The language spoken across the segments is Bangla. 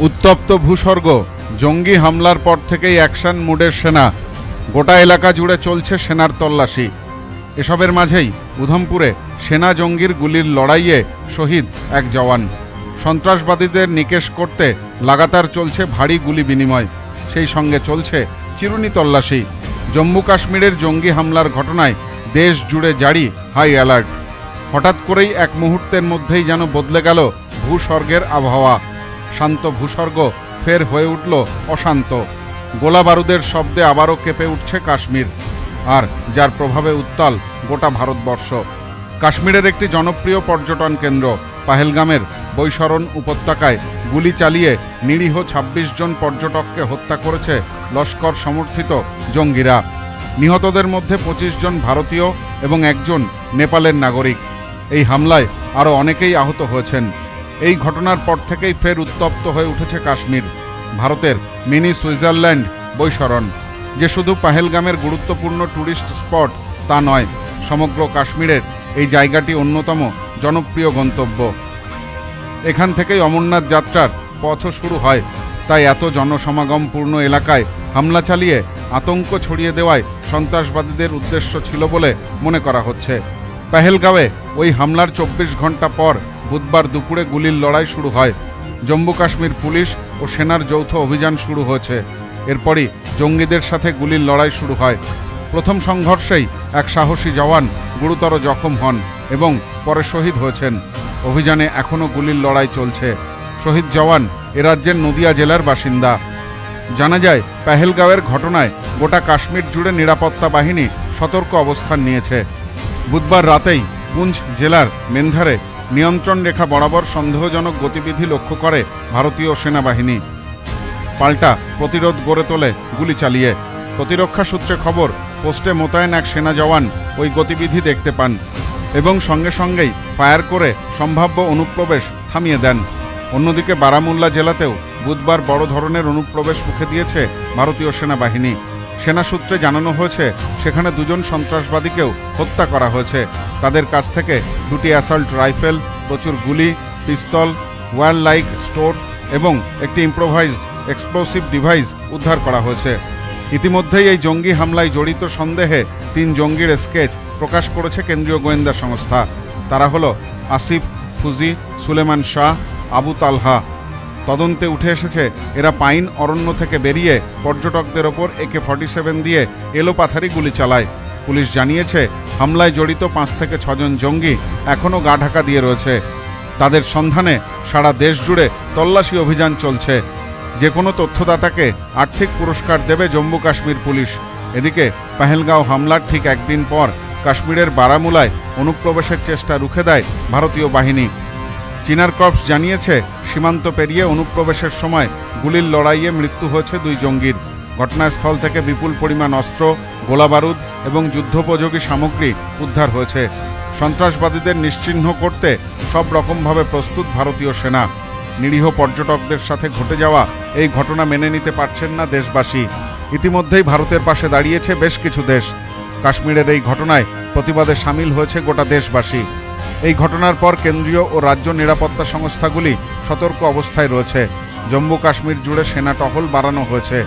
উত্তপ্ত ভূস্বর্গ, জঙ্গি হামলার পর থেকেই অ্যাকশন মুডের সেনা। গোটা এলাকা জুড়ে চলছে সেনার তল্লাশি। এসবের মাঝেই উধমপুরে সেনা জঙ্গির গুলির লড়াইয়ে শহীদ এক জওয়ান। সন্ত্রাসবাদীদের নিকেশ করতে লাগাতার চলছে ভারী গুলি বিনিময়। সেই সঙ্গে চলছে চিরুনি তল্লাশি। জম্মু কাশ্মীরের জঙ্গি হামলার ঘটনায় দেশ জুড়ে জারি হাই অ্যালার্ট। হঠাৎ করেই এক মুহূর্তের মধ্যেই যেন বদলে গেল ভূস্বর্গের আবহাওয়া। শান্ত ভূস্বর্গ ফের হয়ে উঠল অশান্ত। গোলা বারুদের শব্দে আবারও কেঁপে উঠছে কাশ্মীর, আর যার প্রভাবে উত্তাল গোটা ভারতবর্ষ। কাশ্মীরের একটি জনপ্রিয় পর্যটন কেন্দ্র, পাহেলগামের বৈশরণ উপত্যকায় গুলি চালিয়ে নিরীহ ২৬ জন পর্যটককে হত্যা করেছে লস্কর সমর্থিত জঙ্গিরা। নিহতদের মধ্যে ২৫ জন ভারতীয় এবং একজন নেপালের নাগরিক। এই হামলায় আরও অনেকেই আহত হয়েছেন। এই ঘটনার পর থেকেই ফের উত্তপ্ত হয়ে উঠেছে কাশ্মীর, ভারতের মিনি সুইজারল্যান্ড বৈশরণ। যে শুধু পাহেলগামের গুরুত্বপূর্ণ ট্যুরিস্ট স্পট, তা নয়, সমগ্র কাশ্মীরের এই জায়গাটি অন্যতম জনপ্রিয় গন্তব্য। এখান থেকেই অমরনাথ যাত্রার পথও শুরু হয়। তাই এত জনসমাগমপূর্ণ এলাকায় হামলা চালিয়ে আতঙ্ক ছড়িয়ে দেওয়ায় সন্ত্রাসবাদীদের উদ্দেশ্য ছিল বলে মনে করা হচ্ছে। পেহেলগাঁওয়ে ওই হামলার চব্বিশ ঘণ্টা পর বুধবার দুপুরে গুলির লড়াই শুরু হয়। জম্মু কাশ্মীর পুলিশ ও সেনার যৌথ অভিযান শুরু হয়েছে। এরপরই জঙ্গিদের সাথে গুলির লড়াই শুরু হয়। প্রথম সংঘর্ষেই এক সাহসী জওয়ান গুরুতর জখম হন এবং পরে শহীদ হয়েছেন। অভিযানে এখনও গুলির লড়াই চলছে। শহীদ জওয়ান এ রাজ্যের নদিয়া জেলার বাসিন্দা। জানা যায়, পেহেলগাঁওয়ের ঘটনায় গোটা কাশ্মীর জুড়ে নিরাপত্তা বাহিনী সতর্ক অবস্থান নিয়েছে। বুধবার রাতেই পুঞ্চ জেলার মেন্ধারে নিয়ন্ত্রণ রেখা বরাবর সন্দেহজনক গতিবিধি লক্ষ্য করে ভারতীয় সেনাবাহিনী। পাল্টা প্রতিরোধ গড়ে তোলে গুলি চালিয়ে। প্রতিরক্ষা সূত্রে খবর, পোস্টে মোতায়েন এক সেনা জওয়ান ওই গতিবিধি দেখতে পান এবং সঙ্গে সঙ্গেই ফায়ার করে সম্ভাব্য অনুপ্রবেশ থামিয়ে দেন। অন্যদিকে বারামুল্লা জেলাতেও বুধবার বড় ধরনের অনুপ্রবেশ মুখে দিয়েছে ভারতীয় সেনাবাহিনী। সেনা সূত্রে জানানো হয়েছে, সেখানে দুজন সন্ত্রাসবাদীকেও হত্যা করা হয়েছে। তাদের কাছ থেকে দুটি অ্যাসল্ট রাইফেল, প্রচুর গুলি, পিস্তল ওয়ার লাইক স্টোর এবং একটি ইম্প্রোভাইজড এক্সপ্লোসিভ ডিভাইস উদ্ধার করা হয়েছে। ইতিমধ্যেই এই জঙ্গি হামলায় জড়িত সন্দেহে তিন জঙ্গির স্কেচ প্রকাশ করেছে কেন্দ্রীয় গোয়েন্দা সংস্থা। তারা হলো আসিফ, ফুজি, সুলেমান শাহ, আবু তালহা। তদন্তে উঠে এসেছে, এরা পাইন অরণ্য থেকে বেরিয়ে পর্যটকদের ওপর একে ফর্টি সেভেন দিয়ে এলোপাথারি গুলি চালায়। পুলিশ জানিয়েছে, হামলায় জড়িত পাঁচ থেকে ছজন জঙ্গি এখনও গা ঢাকা দিয়ে রয়েছে। তাদের সন্ধানে সারা দেশ জুড়ে তল্লাশি অভিযান চলছে। যে কোনো তথ্যদাতাকে আর্থিক পুরস্কার দেবে জম্মু কাশ্মীর পুলিশ। এদিকে, পাহেলগাঁও হামলার ঠিক একদিন পর কাশ্মীরের বারামুলায় অনুপ্রবেশের চেষ্টা রুখে দেয় ভারতীয় বাহিনী। চিনার কর্পস জানিয়েছে, সীমান্ত পেরিয়ে অনুপ্রবেশের সময় গুলির লড়াইয়ে মৃত্যু হয়েছে দুই জঙ্গির। ঘটনাস্থল থেকে বিপুল পরিমাণ অস্ত্র, গোলাবারুদ এবং যুদ্ধোপযোগী সামগ্রী উদ্ধার হয়েছে। সন্ত্রাসবাদীদের নিশ্চিহ্ন করতে সব রকমভাবে প্রস্তুত ভারতীয় সেনা। নিরীহ পর্যটকদের সাথে ঘটে যাওয়া এই ঘটনা মেনে নিতে পারছেন না দেশবাসী। ইতিমধ্যেই ভারতের পাশে দাঁড়িয়েছে বেশ কিছু দেশ। কাশ্মীরের এই ঘটনায় প্রতিবাদে সামিল হয়েছে গোটা দেশবাসী। এই ঘটনার পর কেন্দ্রীয় ও রাজ্য নিরাপত্তা সংস্থাগুলি সতর্ক অবস্থায় রয়েছে। জম্মু কাশ্মীর জুড়ে সেনা টহল বাড়ানো হয়েছে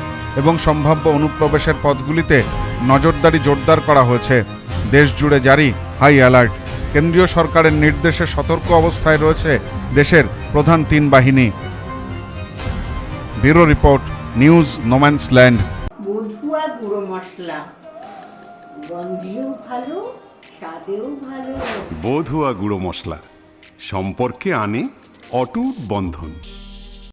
এবং সম্ভাব্য অনুপ্রবেশের পথগুলিতে নজরদারি জোরদার করা হয়েছে। দেশ জুড়ে জারি হাই অ্যালার্ট। কেন্দ্রীয় সরকারের নির্দেশে সতর্ক অবস্থায় রয়েছে দেশের প্রধান তিন বাহিনী। Bureau report, news no man's land Badhua গুঁড়ো মশলা। ভালো। স্বাদেও ভালো। গুঁড়ো মশলা। সম্পর্কে আনে অটুট বন্ধন।